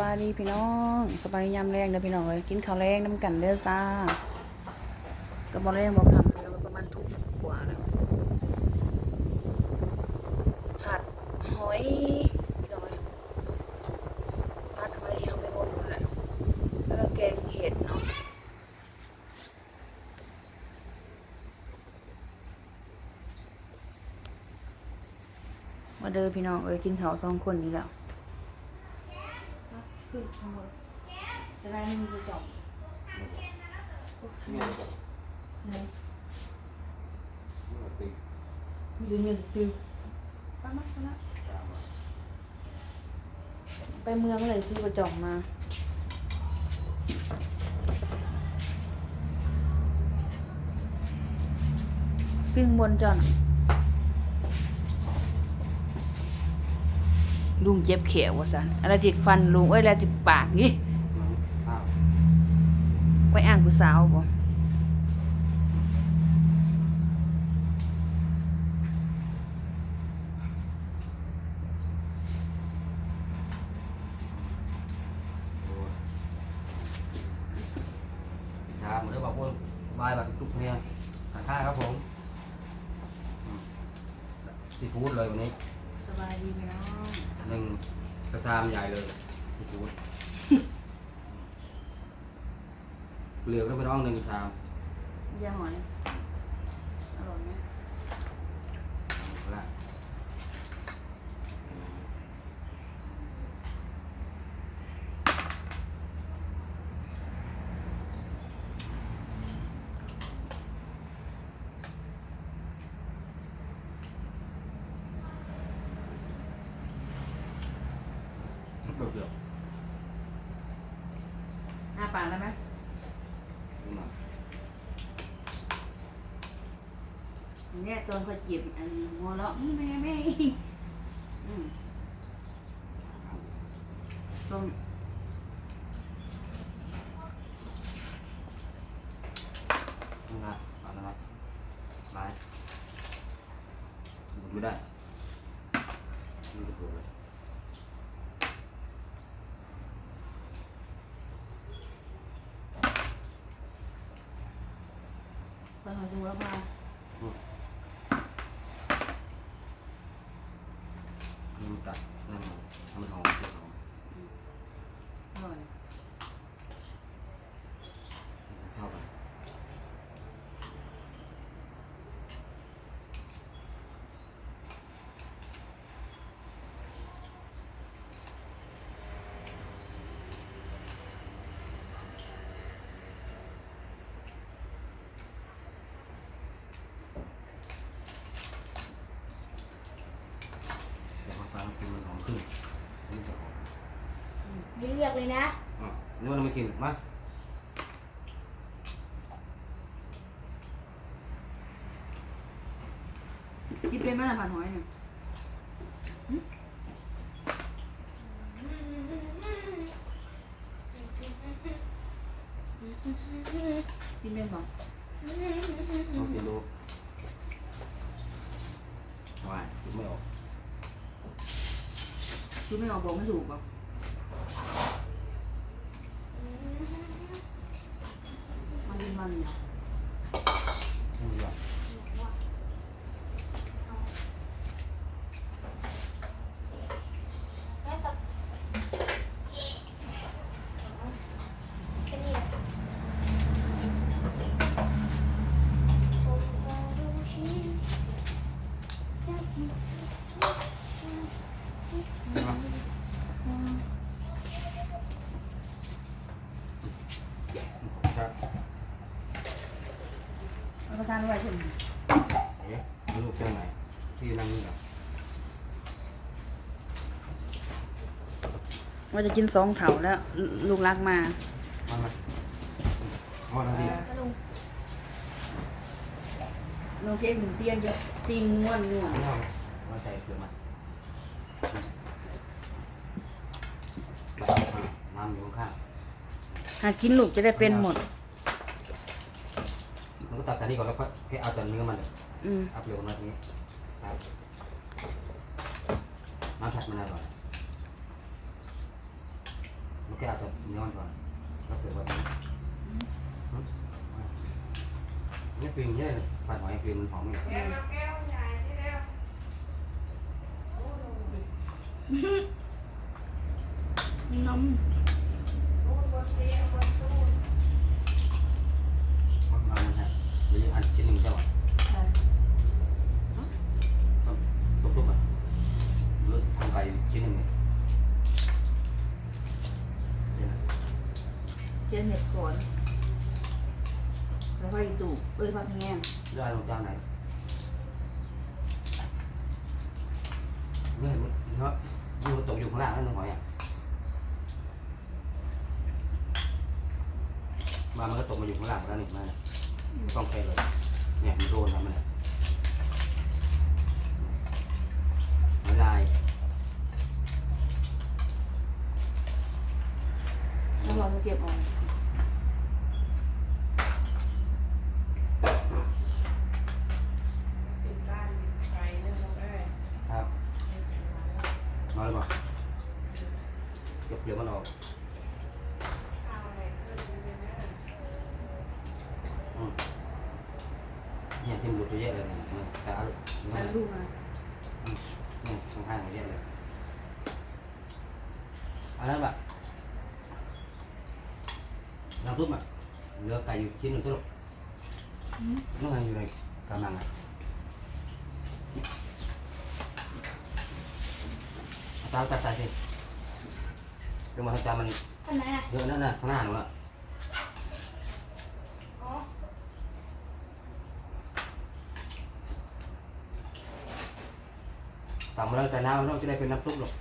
บายดีพี่น้องสบายดียามแรงเด้อพี่น้องเอ้ยกินข้าวแรงน้ำกันเด้อจ้าก็บ่แรงบ่คำพี่น้องประมาณทุ่มกว่าแล้วผัดหอยพี่น้องผัดหอยที่เอาไปงมนั่นแหละแล้วก็แกงเห็ดเนาะมาเด้อพี่น้องเอ้ยกินข้าวสองคนนี่แล้ว ขึ้นข้างบนจะได้ไม่มีกระจกเนี่ยก็เลยติดมีเงินติวไปมาไปมาไปเมืองเลุงเจ็บเขียวว่ะสันอะไรจิกฟันลุงเอ้ยอะไรจิกปากนี่อ้ไว้อ่างผู้สาวบ่โอ้ยชาเหมือบอกว่าบายแบบทุกเพลียทานข้าครับผมอืมซีฟู้ดเลยวันนี้ บายดีไหมน้องหนึ่งกระซามใหญ่เลยซีฟู้ดเหลือก็เป็นอ่องหนึ่งกระชามยาหอยอร่อยไหม เอาละ เดี๋ยวเดี๋ยว หน้าปากได้ไหม ดูหน่อย อัน เนี้ยตอนเขาจีบอันนี้หัวเราะอืมแม่แม่ต้มนี่นะเอาละไรมาไม่ได้ดูดูเลยปลาหอยจุงแล้วพา ดูตัดนั่นมันทำมันหอมเจียวหอม อร่อย เข้าไป เดี๋ยวพอฟังกินมันหอมขึ้นอันนี้จะหอม ไม่เรียกเลยนะอะนี่มันไม่กินมากินเป็นไหมล่ะผัดหอยเนี่ยกินเป็นป่ะลองกินดูว้ายกินไม่ออก คือไม่ออกบอกไม่ถูกป่ะมันเป็นมันเนี่ย ไม่รู้อะ แค่นี้แหละ ครับ เอาประทานไว้ถึง เอ๊ะไม่รู้เจ้าไหนที่นั่งนี่เหรอ ว่าจะกินสองเถาแล้วลูกรักมามาไหมอ๋อนั่นดิลุงน้องเจ๊หมุนเตียงเยอะตีงนวนวลไม่เอาว่าใจเกลือมาน้ำอยู่ข้างหากินลูกจะได้เป็นหมดมันก็ตัดแต่นี้ก่อนแล้วก็แค่เอาแต่เนื้อมันเลยอืมอัพเร็วนาทีนี้น้ำผัดมันอร่อย แก้วจะย้อนก่อนก็เปิดว่านี่กลิ่นเนี่ยผัดหอยกลิ่นมันหอมไง น้ มันมันฮะหรืออันชิ้นหนึ่งเจ้าตุ๊กตุ๊กอะหรือทำไก่ชิ้นหนึ่งเนี่ยเจนเห็ดก่อนแล้วค่อยดูเอ้ยพักแง่ได้ลงเจ้าไหนเนี่ยมันเนาะอยู่ตกอยู่ข้างล่างนั่นหอยอะมามันก็ตกมาอยู่ข้างล่างแล้วนี่มาต้องไปเลยเนี่ยมันโดนทำมันเนี่ยไม่ได้แล้วเราจะเก็บออก ครับมาเลยป่ะเก็บเดี๋ยวมันออกอืม เนี่ยที่มันหลุดไปเยอะเลยเนี่ยมันตาหลุดมาเนี่ยดูมาเนี่ยข้างๆเยอะเลยอันนั้นแบ ตักมาแล้วใส่น้ำมันต้องจะได้เป็นน้ำซุปหรอก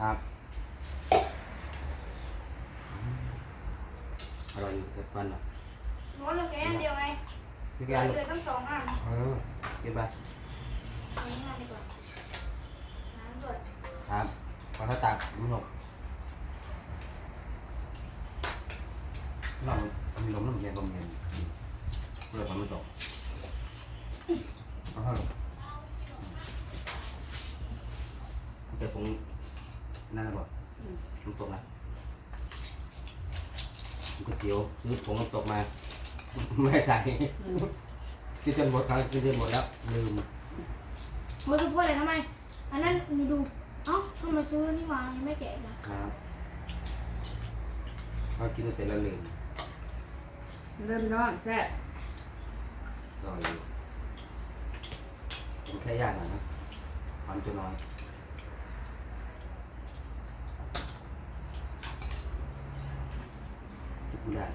ครับอร่อยอยู่เผ็ดฟันอะร้อนเลยแค่อันเดียวไงพี่เหแกลืลูกอตั้งสองอันเออกินไปเอาง่ายดีกว่าน้ำด้วยครับพอเขาตักมันหกเรามีลมน้ำเย็นลมเย็นเพื่อความมันตก เอาเข้าลงโอเคผมนั่นนะบอกน้ำตกนะก๋วยเตี๋ยวซื้อผงน้ำตกมา ไม่ใส่กินจนหมดครั้งกินจนหมดแล้ว ลืมมือคือพูดเลยทำไม อันนั้นมีดู เอ้าทำไมซื้อนี่มายังไม่แกะอีกอะครับพอกินเสร็จแล้วลืมเริ่มน้องแซ่บรออยู่ ผมแค่ยากหน่อยนะความจะน้อยพูดได้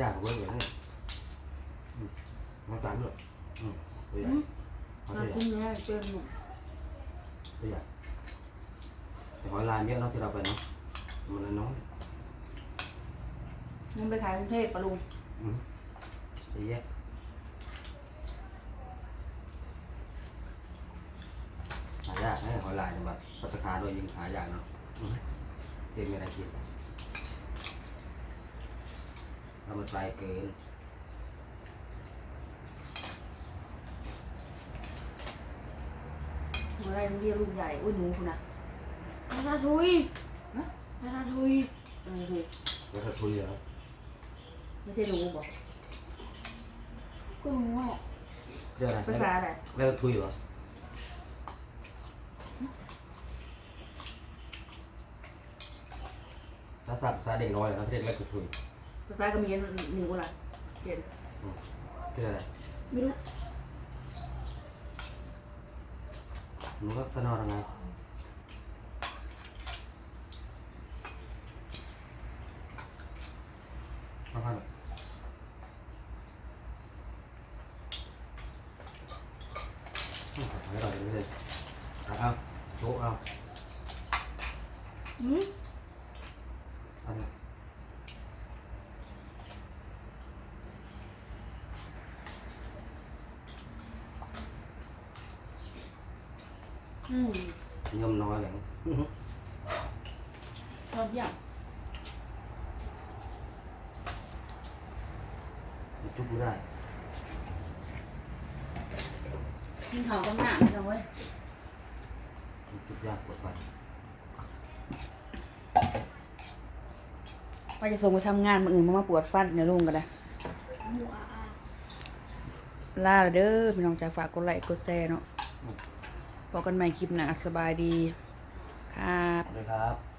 ย่างเว้ยเลยนี่อืมมาจานด้วยอืมตัวใหญ่เอาเราตัวใหญ่กินเนื้อเป็นหมูตัวใหญ่แต่หอยลายเยอะเนาะที่เราไปเนาะมันน้อยมันไปขายกรุงเทพปะลุงอืมตัวแยะหายากนะหอยลายเนี่ยแบบพัตตาคารด้วยยิงหายากเนาะอืมเจ๊มีอะไรกิน ถ้ามันไกลเกินอะไรมันเรียกลูกใหญ่อุ้ยหนูคุณนะนาตาทุยนาตาทุยเออเฮ้ยแล้วถ้าทุยเหรอไม่ใช่หนูบอกก็รู้อะเรียกอะไรภาษาอะไรแล้วทุยเหรอถ้าสับภาษาเด็กน้อยเหรอถ้าเด็กเล็กคือทุย ภาษาเขมรหนึ่งอะไรเจ็ดคืออะไรไม่รู้หนูก็ตะนอนยังไงมาพักไม่อร่อยเลยเอาเอาโต๊ะเอา อืม เอาเลย อืมยมน้อยอย่างนี้ชอบอย่างจุ๊บไม่ได้กินข้าวกับหน้าไม่ต้องเว้ยจุ๊บยากปวดฟันว่าจะส่งไปทำงานมันอื่นมามาปวดฟันในลุงกันนะหมูอาอา ลาเด้อพี่น้องจ๋าฝากกดไลค์กดแชร์เนาะ พบกันใหม่คลิปหน้าสบายดีครับเลยครับ